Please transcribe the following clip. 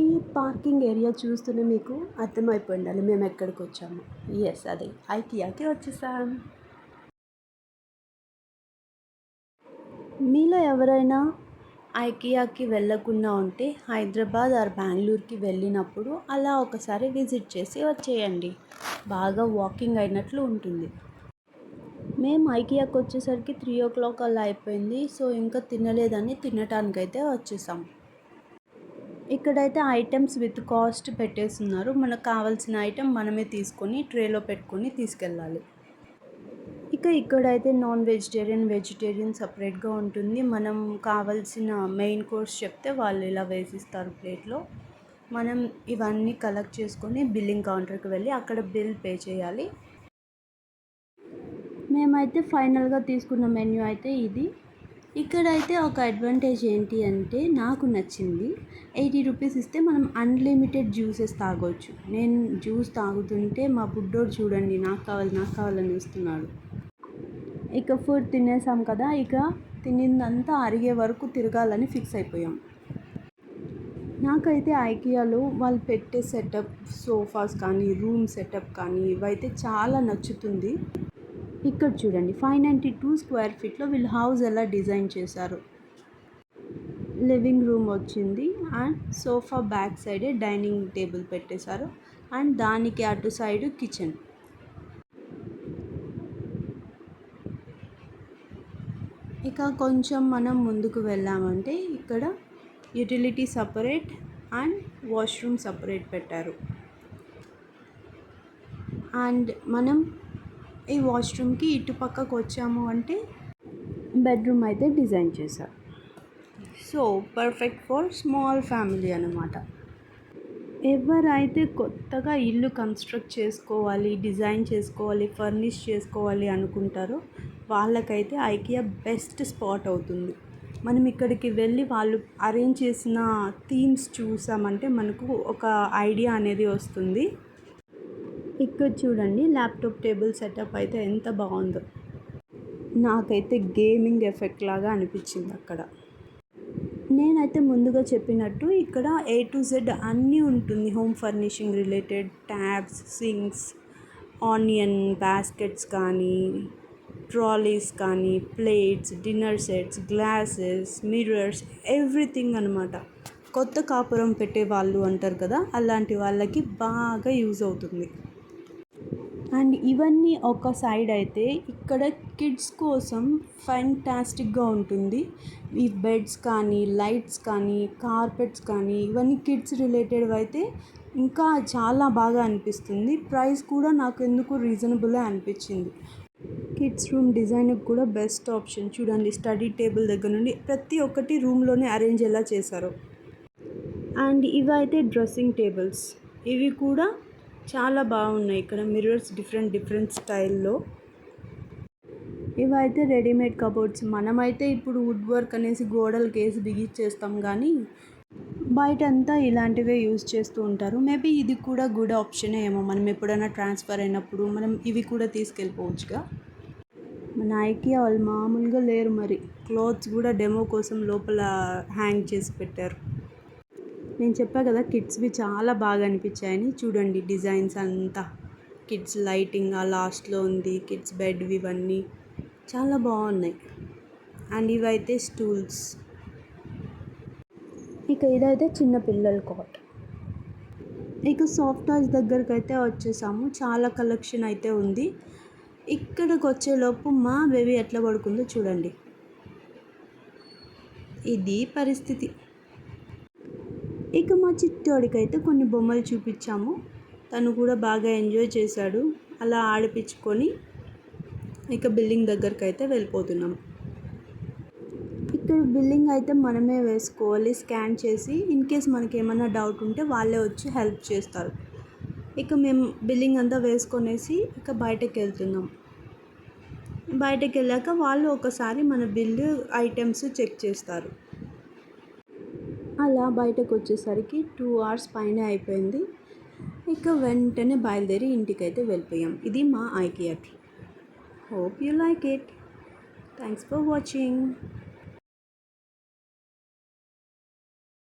ఈ parking area చూస్తూనే మీకు అర్థమైపోయి ఉండాలి మేము ఎక్కడికి వచ్చాము. ఎస్ అదే. ఐకియాకి వచ్చేసాం. మీలో ఎవరైనా ఐకియాకి వెళ్ళకుండా ఉంటే హైదరాబాద్ ఆర్ బెంగళూరుకి వెళ్ళినప్పుడు అలా ఒకసారి విజిట్ చేసి వచ్చేయండి. బాగా వాకింగ్ అయినట్లు ఉంటుంది. మేము ఐకియాకి వచ్చేసరికి త్రీ ఓ క్లాక్ అలా అయిపోయింది. సో ఇంకా తినలేదని తినటానికైతే వచ్చేసాం. ఇక్కడైతే ఐటమ్స్ విత్ కాస్ట్ పెట్టేస్తున్నారు. మనకు కావాల్సిన ఐటెం మనమే తీసుకొని ట్రేలో పెట్టుకొని తీసుకెళ్ళాలి. ఇక ఇక్కడైతే నాన్ వెజిటేరియన్ వెజిటేరియన్ సపరేట్గా ఉంటుంది. మనం కావాల్సిన మెయిన్ కోర్స్ చెప్తే వాళ్ళు ఇలా వేసిస్తారు ప్లేట్లో. మనం ఇవన్నీ కలెక్ట్ చేసుకొని బిల్లింగ్ కౌంటర్కి వెళ్ళి అక్కడ బిల్ పే చేయాలి. మేమైతే ఫైనల్గా తీసుకున్న మెన్యూ అయితే ఇది. ఇక్కడైతే ఒక అడ్వాంటేజ్ ఏంటి అంటే నాకు నచ్చింది. ఎయిటీ రూపీస్ ఇస్తే మనం అన్లిమిటెడ్ జ్యూసెస్ తాగొచ్చు. నేను జ్యూస్ తాగుతుంటే మా బుడ్డోడు చూడండి నాకు కావాలి నాకు కావాలని వస్తున్నాడు ఇక ఫుడ్ తినేసాం కదా ఇక తినిందంతా అరిగే వరకు తిరగాలని ఫిక్స్ అయిపోయాం. నాకైతే ఐకియాలో వాళ్ళు పెట్టే సెటప్ సోఫాస్ కానీ రూమ్ సెటప్ కానీ ఇవైతే చాలా నచ్చుతుంది. ఇక్కడ చూడండి ఫైవ్ నైంటీ టూ స్క్వేర్ ఫీట్లో వీళ్ళు హౌస్ ఎలా డిజైన్ చేశారు? లివింగ్ రూమ్ వచ్చింది అండ్ సోఫా బ్యాక్ సైడే డైనింగ్ టేబుల్ పెట్టేశారు అండ్ దానికి అటు సైడ్ కిచెన్. ఇక కొంచెం మనం ముందుకు వెళ్ళామంటే ఇక్కడ utility separate and washroom separate పెట్టారు. అండ్ మనం ఈ వాష్రూమ్కి ఇటు పక్కకు వచ్చాము అంటే బెడ్రూమ్ అయితే డిజైన్ చేశారు so perfect for small family అనమాట ఎవరైతే కొత్తగా ఇల్లు కన్స్ట్రక్ట్ చేసుకోవాలి డిజైన్ చేసుకోవాలి ఫర్నిష్ చేసుకోవాలి అనుకుంటారో వాళ్ళకైతే ఐకియా బెస్ట్ స్పాట్ అవుతుంది. మనం ఇక్కడికి వెళ్ళి వాళ్ళు అరేంజ్ చేసిన థీమ్స్ చూసామంటే మనకు ఒక ఐడియా అనేది వస్తుంది. ఇక్కడ చూడండి ల్యాప్టాప్ టేబుల్ సెటప్ అయితే ఎంత బాగుందో. నాకైతే గేమింగ్ ఎఫెక్ట్ లాగా అనిపించింది అక్కడ. నేనైతే ముందుగా చెప్పినట్టు ఇక్కడ ఏ టు జెడ్ అన్నీ ఉంటుంది. Home furnishing related taps sinks onion baskets కానీ ట్రాలీస్ కానీ plates dinner sets glasses mirrors everything అనమాట కొత్త కాపురం పెట్టే వాళ్ళు అంటారు కదా అలాంటి వాళ్ళకి బాగా యూజ్ అవుతుంది. అండ్ ఇవన్నీ ఒక సైడ్ అయితే ఇక్కడ కిడ్స్ కోసం ఫ్యాంటాస్టిక్గా ఉంటుంది. ఈ బెడ్స్ కానీ లైట్స్ కానీ కార్పెట్స్ కానీ ఇవన్నీ కిడ్స్ రిలేటెడ్ అయితే ఇంకా చాలా బాగా అనిపిస్తుంది. ప్రైస్ కూడా నాకు ఎందుకు రీజనబులే అనిపించింది. కిడ్స్ రూమ్ డిజైన్కి కూడా బెస్ట్ ఆప్షన్. చూడండి స్టడీ టేబుల్ దగ్గర నుండి ప్రతి ఒక్కటి రూమ్లోనే అరేంజ్ ఎలా చేశారో. అండ్ ఇవైతే డ్రెస్సింగ్ టేబుల్స్. ఇవి కూడా చాలా బాగున్నాయి ఇక్కడ మిర్రర్స్ డిఫరెంట్ డిఫరెంట్ స్టైల్లో ఇవైతే రెడీమేడ్ కబోర్డ్స్ మనమైతే ఇప్పుడు వుడ్ వర్క్ అనేసి గోడలకి వేసి బిగిచ్చేస్తాం కానీ బయట అంతా ఇలాంటివే యూజ్ చేస్తూ ఉంటారు. మేబీ ఇది కూడా గుడ్ ఆప్షనే ఏమో. మనం ఎప్పుడైనా ట్రాన్స్ఫర్ అయినప్పుడు మనం ఇవి కూడా తీసుకెళ్ళిపోవచ్చుగా. మన ఐకియా వాళ్ళు మామూలుగా లేరు మరి. క్లోత్స్ కూడా డెమో కోసం లోపల హ్యాంగ్ చేసి పెట్టారు. నేను చెప్పా కదా కిడ్స్వి చాలా బాగా అనిపించాయని. చూడండి డిజైన్స్ అంతా. కిడ్స్ లైటింగ్ ఆ లాస్ట్లో ఉంది కిడ్స్ బెడ్ ఇవన్నీ చాలా బాగున్నాయి. అండ్ ఇవైతే స్టూల్స్. ఇక ఇదైతే చిన్న పిల్లల కాట్. ఇక సాఫ్ట్ టాయ్స్ దగ్గరికి అయితే వచ్చేసాము. చాలా కలెక్షన్ అయితే ఉంది. ఇక్కడికి వచ్చేలోపు మా బేబీ ఎట్లా పడుకుందో చూడండి. ఇది పరిస్థితి. ఇక మా చిట్టోడికైతే కొన్ని బొమ్మలు చూపించాము. తను కూడా బాగా ఎంజాయ్ చేశాడు. అలా ఆడిపించుకొని ఇక బిల్డింగ్ దగ్గరికి అయితే వెళ్ళిపోతున్నాం. ఇక్కడ బిల్లింగ్ అయితే మనమే వేసుకోవాలి స్కాన్ చేసి. ఇన్ కేస్ మనకి ఏమైనా డౌట్ ఉంటే వాళ్ళే వచ్చి హెల్ప్ చేస్తారు. ఇక మేము బిల్లింగ్ అంతా వేసుకొనేసి ఇక బయటకు వెళ్తున్నాం బయటకు వెళ్ళాక వాళ్ళు ఒకసారి మన బిల్లు ఐటమ్స్ చెక్ చేస్తారు. అలా బయటకు వచ్చేసరికి టూ అవర్స్ పైన అయిపోయింది. ఇక వెంటనే బయలుదేరి ఇంటికైతే వెళ్ళిపోయాం. ఇది మా IKEA trip hope you like it. Thanks for watching.